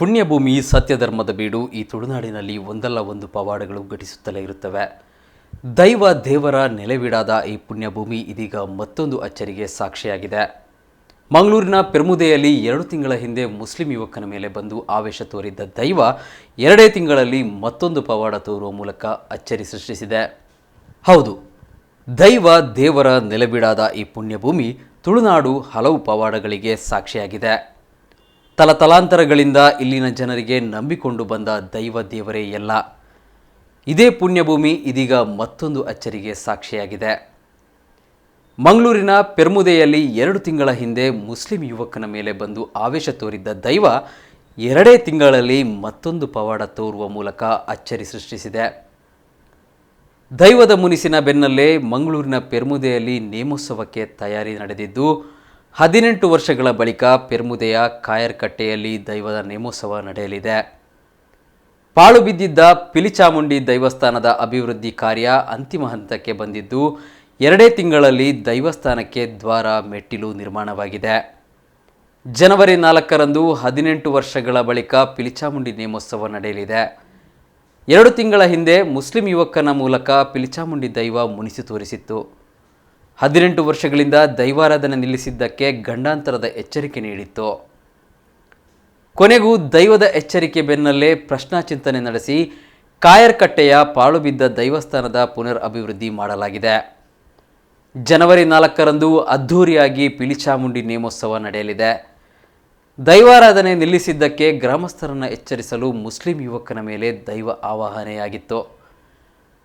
ಪುಣ್ಯಭೂಮಿ ಸತ್ಯಧರ್ಮದ ಬೀಡು ಈ ತುಳುನಾಡಿನಲ್ಲಿ ಒಂದಲ್ಲ ಒಂದು ಪವಾಡಗಳು ಘಟಿಸುತ್ತಲೇ ಇರುತ್ತವೆ. ದೈವ ದೇವರ ನೆಲೆವಿಡಾದ ಈ ಪುಣ್ಯಭೂಮಿ ಇದೀಗ ಮತ್ತೊಂದು ಅಚ್ಚರಿಗೆ ಸಾಕ್ಷಿಯಾಗಿದೆ. ಮಂಗಳೂರಿನ ಪೆರ್ಮುದೆಯಲ್ಲಿ ಎರಡು ತಿಂಗಳ ಹಿಂದೆ ಮುಸ್ಲಿಂ ಯುವಕನ ಮೇಲೆ ಬಂದು ಆವೇಶ ತೋರಿದ್ದ ದೈವ ಎರಡೇ ತಿಂಗಳಲ್ಲಿ ಮತ್ತೊಂದು ಪವಾಡ ತೋರುವ ಮೂಲಕ ಅಚ್ಚರಿ ಸೃಷ್ಟಿಸಿದೆ. ಹೌದು, ದೈವ ದೇವರ ನೆಲೆಬಿಡಾದ ಈ ಪುಣ್ಯಭೂಮಿ ತುಳುನಾಡು ಹಲವು ಪವಾಡಗಳಿಗೆ ಸಾಕ್ಷಿಯಾಗಿದೆ. ತಲತಲಾಂತರಗಳಿಂದ ಇಲ್ಲಿನ ಜನರಿಗೆ ನಂಬಿಕೊಂಡು ಬಂದ ದೈವ ದೇವರೇ ಎಲ್ಲ. ಇದೇ ಪುಣ್ಯಭೂಮಿ ಇದೀಗ ಮತ್ತೊಂದು ಅಚ್ಚರಿಗೆ ಸಾಕ್ಷಿಯಾಗಿದೆ. ಮಂಗಳೂರಿನ ಪೆರ್ಮುದೆಯಲ್ಲಿ ಎರಡು ತಿಂಗಳ ಹಿಂದೆ ಮುಸ್ಲಿಂ ಯುವಕನ ಮೇಲೆ ಬಂದು ಆವೇಶ ತೋರಿದ್ದ ದೈವ ಎರಡೇ ತಿಂಗಳಲ್ಲಿ ಮತ್ತೊಂದು ಪವಾಡ ತೋರುವ ಮೂಲಕ ಅಚ್ಚರಿ ಸೃಷ್ಟಿಸಿದೆ. ದೈವದ ಮುನಿಸಿನ ಬೆನ್ನಲ್ಲೇ ಮಂಗಳೂರಿನ ಪೆರ್ಮುದೆಯಲ್ಲಿ ನೇಮೋತ್ಸವಕ್ಕೆ ತಯಾರಿ ನಡೆದಿದ್ದು ಹದಿನೆಂಟು ವರ್ಷಗಳ ಬಳಿಕ ಪೆರ್ಮುದೆಯ ಕಾಯರ್ಕಟ್ಟೆಯಲ್ಲಿ ದೈವದ ನೇಮೋತ್ಸವ ನಡೆಯಲಿದೆ. ಪಾಳು ಬಿದ್ದಿದ್ದ ಪಿಲಿಚಾಮುಂಡಿ ದೈವಸ್ಥಾನದ ಅಭಿವೃದ್ಧಿ ಕಾರ್ಯ ಅಂತಿಮ ಹಂತಕ್ಕೆ ಬಂದಿದ್ದು, ಎರಡೇ ತಿಂಗಳಲ್ಲಿ ದೈವಸ್ಥಾನಕ್ಕೆ ದ್ವಾರ ಮೆಟ್ಟಿಲು ನಿರ್ಮಾಣವಾಗಿದೆ. ಜನವರಿ ನಾಲ್ಕರಂದು ಹದಿನೆಂಟು ವರ್ಷಗಳ ಬಳಿಕ ಪಿಲಿಚಾಮುಂಡಿ ನೇಮೋತ್ಸವ ನಡೆಯಲಿದೆ. ಎರಡು ತಿಂಗಳ ಹಿಂದೆ ಮುಸ್ಲಿಂ ಯುವಕನ ಮೂಲಕ ಪಿಲಿಚಾಮುಂಡಿ ದೈವ ಮುನಿಸಿ ತೋರಿಸಿತ್ತು. ಹದಿನೆಂಟು ವರ್ಷಗಳಿಂದ ದೈವಾರಾಧನೆ ನಿಲ್ಲಿಸಿದ್ದಕ್ಕೆ ಗಂಡಾಂತರದ ಎಚ್ಚರಿಕೆ ನೀಡಿತ್ತು. ಕೊನೆಗೂ ದೈವದ ಎಚ್ಚರಿಕೆ ಬೆನ್ನಲ್ಲೇ ಪ್ರಶ್ನಾಚಿಂತನೆ ನಡೆಸಿ ಕಾಯರ್ಕಟ್ಟೆಯ ಪಾಳುಬಿದ್ದ ದೈವಸ್ಥಾನದ ಪುನರ್ ಅಭಿವೃದ್ಧಿ ಮಾಡಲಾಗಿದೆ. ಜನವರಿ ನಾಲ್ಕರಂದು ಅದ್ಧೂರಿಯಾಗಿ ಪಿಲಿಚಾಮುಂಡಿ ನೇಮೋತ್ಸವ ನಡೆಯಲಿದೆ. ದೈವಾರಾಧನೆ ನಿಲ್ಲಿಸಿದ್ದಕ್ಕೆ ಗ್ರಾಮಸ್ಥರನ್ನು ಎಚ್ಚರಿಸಲು ಮುಸ್ಲಿಂ ಯುವಕನ ಮೇಲೆ ದೈವ ಆವಾಹನೆಯಾಗಿತ್ತು.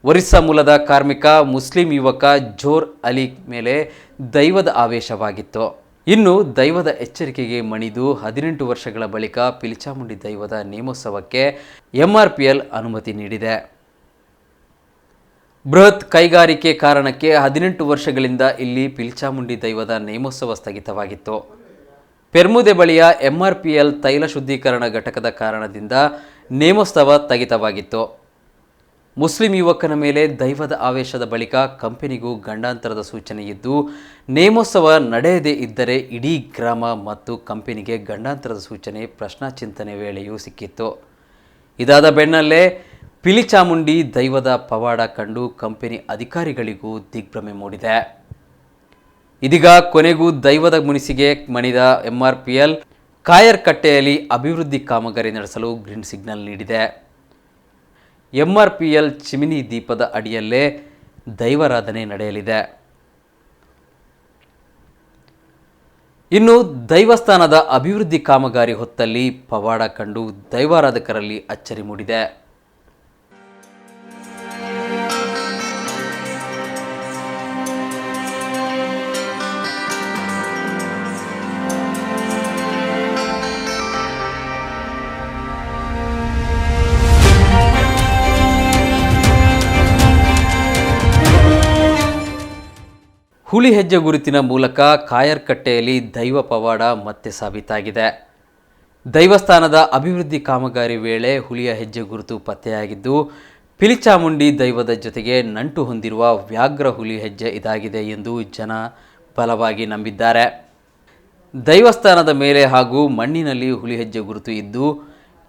ಒರಿಸ್ಸಾ ಮೂಲದ ಕಾರ್ಮಿಕ, ಮುಸ್ಲಿಂ ಯುವಕ ಜೋರ್ ಅಲಿ ಮೇಲೆ ದೈವದ ಆವೇಶವಾಗಿತ್ತು. ಇನ್ನು ದೈವದ ಎಚ್ಚರಿಕೆಗೆ ಮಣಿದು ಹದಿನೆಂಟು ವರ್ಷಗಳ ಬಳಿಕ ಪಿಲಿಚಾಮುಂಡಿ ದೈವದ ನೇಮೋತ್ಸವಕ್ಕೆ ಎಂಆರ್ಪಿಎಲ್ ಅನುಮತಿ ನೀಡಿದೆ. ಬೃಹತ್ ಕೈಗಾರಿಕೆ ಕಾರಣಕ್ಕೆ ಹದಿನೆಂಟು ವರ್ಷಗಳಿಂದ ಇಲ್ಲಿ ಪಿಲಿಚಾಮುಂಡಿ ದೈವದ ನೇಮೋತ್ಸವ ಸ್ಥಗಿತವಾಗಿತ್ತು. ಪೆರ್ಮುದೆ ಬಳಿಯ ಎಂಆರ್ಪಿಎಲ್ ತೈಲ ಶುದ್ಧೀಕರಣ ಘಟಕದ ಕಾರಣದಿಂದ ನೇಮೋತ್ಸವ ಸ್ಥಗಿತವಾಗಿತ್ತು. ಮುಸ್ಲಿಂ ಯುವಕನ ಮೇಲೆ ದೈವದ ಆವೇಶದ ಬಳಿಕ ಕಂಪನಿಗೂ ಗಂಡಾಂತರದ ಸೂಚನೆ ಇದ್ದು, ನೇಮೋತ್ಸವ ನಡೆಯದೇ ಇದ್ದರೆ ಇಡೀ ಗ್ರಾಮ ಮತ್ತು ಕಂಪನಿಗೆ ಗಂಡಾಂತರದ ಸೂಚನೆ ಪ್ರಶ್ನಾಚಿಂತನೆ ವೇಳೆಯೂ ಸಿಕ್ಕಿತ್ತು. ಇದಾದ ಬೆನ್ನಲ್ಲೇ ಪಿಲಿಚಾಮುಂಡಿ ದೈವದ ಪವಾಡ ಕಂಡು ಕಂಪನಿ ಅಧಿಕಾರಿಗಳಿಗೂ ದಿಗ್ಭ್ರಮೆ ಮೂಡಿದೆ. ಇದೀಗ ಕೊನೆಗೂ ದೈವದ ಮುನಿಸಿಗೆ ಮಣಿದ ಎಂಆರ್ಪಿಎಲ್, ಕಾಯರ್ಕಟ್ಟೆಯಲ್ಲಿ ಅಭಿವೃದ್ಧಿ ಕಾಮಗಾರಿ ನಡೆಸಲು ಗ್ರೀನ್ ಸಿಗ್ನಲ್ ನೀಡಿದೆ. ಎಂಆರ್ಪಿಎಲ್ ಚಿಮಿನಿ ದೀಪದ ಅಡಿಯಲ್ಲೇ ದೈವರಾಧನೆ ನಡೆಯಲಿದೆ. ಇನ್ನು ದೈವಸ್ಥಾನದ ಅಭಿವೃದ್ಧಿ ಕಾಮಗಾರಿ ಹೊತ್ತಲ್ಲಿ ಪವಾಡ ಕಂಡು ದೈವಾರಾಧಕರಲ್ಲಿ ಅಚ್ಚರಿ ಮೂಡಿದೆ. ಹುಲಿ ಹೆಜ್ಜೆ ಗುರುತಿನ ಮೂಲಕ ಕಾಯರ್ಕಟ್ಟೆಯಲ್ಲಿ ದೈವ ಪವಾಡ ಮತ್ತೆ ಸಾಬೀತಾಗಿದೆ. ದೈವಸ್ಥಾನದ ಅಭಿವೃದ್ಧಿ ಕಾಮಗಾರಿ ವೇಳೆ ಹುಲಿಯ ಹೆಜ್ಜೆ ಗುರುತು ಪತ್ತೆಯಾಗಿದ್ದು, ಪಿಲಿಚಾಮುಂಡಿ ದೈವದ ಜೊತೆಗೆ ನಂಟು ಹೊಂದಿರುವ ವ್ಯಾಘ್ರ ಹುಲಿ ಹೆಜ್ಜೆ ಇದಾಗಿದೆ ಎಂದು ಜನ ಬಲವಾಗಿ ನಂಬಿದ್ದಾರೆ. ದೈವಸ್ಥಾನದ ಮೇಲೆ ಹಾಗೂ ಮಣ್ಣಿನಲ್ಲಿ ಹುಲಿ ಹೆಜ್ಜೆ ಗುರುತು ಇದ್ದು,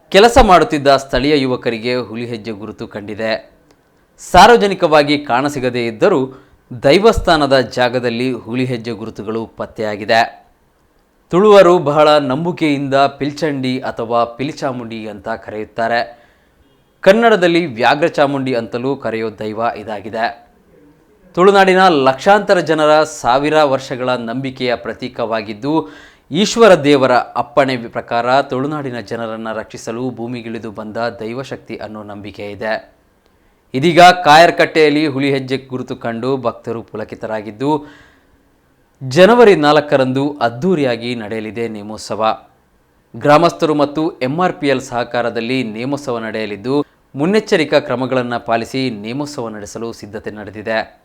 ಕೆಲಸ ಮಾಡುತ್ತಿದ್ದ ಸ್ಥಳೀಯ ಯುವಕರಿಗೆ ಹುಲಿ ಹೆಜ್ಜೆ ಗುರುತು ಕಂಡಿದೆ. ಸಾರ್ವಜನಿಕವಾಗಿ ಕಾಣಸಿಗದೇ ಇದ್ದರೂ ದೈವಸ್ಥಾನದ ಜಾಗದಲ್ಲಿ ಹುಲಿ ಹೆಜ್ಜೆ ಗುರುತುಗಳು ಪತ್ತೆಯಾಗಿದೆ. ತುಳುವರು ಬಹಳ ನಂಬಿಕೆಯಿಂದ ಪಿಲ್ಚಂಡಿ ಅಥವಾ ಪಿಲಿಚಾಮುಂಡಿ ಅಂತ ಕರೆಯುತ್ತಾರೆ. ಕನ್ನಡದಲ್ಲಿ ವ್ಯಾಘ್ರಚಾಮುಂಡಿ ಅಂತಲೂ ಕರೆಯೋ ದೈವ ಇದಾಗಿದೆ. ತುಳುನಾಡಿನ ಲಕ್ಷಾಂತರ ಜನರ ಸಾವಿರ ವರ್ಷಗಳ ನಂಬಿಕೆಯ ಪ್ರತೀಕವಾಗಿದ್ದು, ಈಶ್ವರ ದೇವರ ಅಪ್ಪಣೆ ಪ್ರಕಾರ ತುಳುನಾಡಿನ ಜನರನ್ನು ರಕ್ಷಿಸಲು ಭೂಮಿಗಿಳಿದು ಬಂದ ದೈವಶಕ್ತಿ ಅನ್ನೋ ನಂಬಿಕೆ ಇದೆ. ಇದೀಗ ಕಾಯರ್ಕಟ್ಟೆಯಲ್ಲಿ ಹುಲಿ ಹೆಜ್ಜೆ ಗುರುತು ಕಂಡು ಭಕ್ತರು ಪುಲಕಿತರಾಗಿದ್ದು, ಜನವರಿ ನಾಲ್ಕರಂದು ಅದ್ಧೂರಿಯಾಗಿ ನಡೆಯಲಿದೆ ನೇಮೋತ್ಸವ. ಗ್ರಾಮಸ್ಥರು ಮತ್ತು ಎಂಆರ್ಪಿಎಲ್ ಸಹಕಾರದಲ್ಲಿ ನೇಮೋತ್ಸವ ನಡೆಯಲಿದ್ದು, ಮುನ್ನೆಚ್ಚರಿಕಾ ಕ್ರಮಗಳನ್ನು ಪಾಲಿಸಿ ನೇಮೋತ್ಸವ ನಡೆಸಲು ಸಿದ್ಧತೆ ನಡೆದಿದೆ.